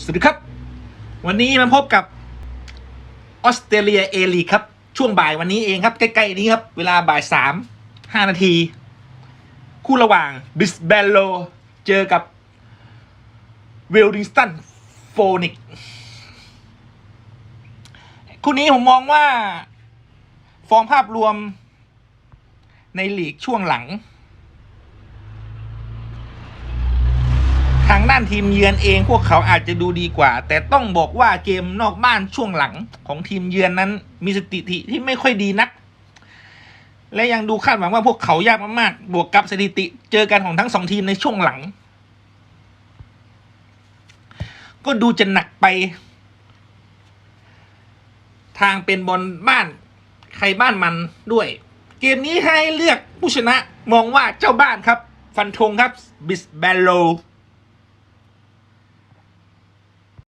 สวัสดีครับ วันนี้มาพบกับออสเตรเลียเอลีครับ ช่วงบ่ายวันนี้เองครับ ใกล้ ๆ นี้ครับ เวลาบ่ายสามห้านาที คู่ระหว่างบิสเบลโลเจอกับเวลดิงสตันโฟนิกคู่นี้ผมมองว่า ฟอร์มภาพรวมในลีกช่วงหลังางด้านทีมเยือนเองพวกเขาอาจจะดูดีกว่า แต่ต้องบอกว่าเกมนอกบ้านช่วงหลังของทีมเยือนนั้น มีสถิติที่ไม่ค่อยดีนัก และยังดูคาดหวังว่าพวกเขายากมากๆ บวกกับสถิติเจอกันของทั้งสองทีมในช่วงหลัง ก็ดูจะหนักไป ทางเป็นบอลบ้าน ใครบ้านมันด้วย เกมนี้ให้เลือกผู้ชนะมองว่าเจ้าบ้านครับ ฟันธงครับบิสเบลโล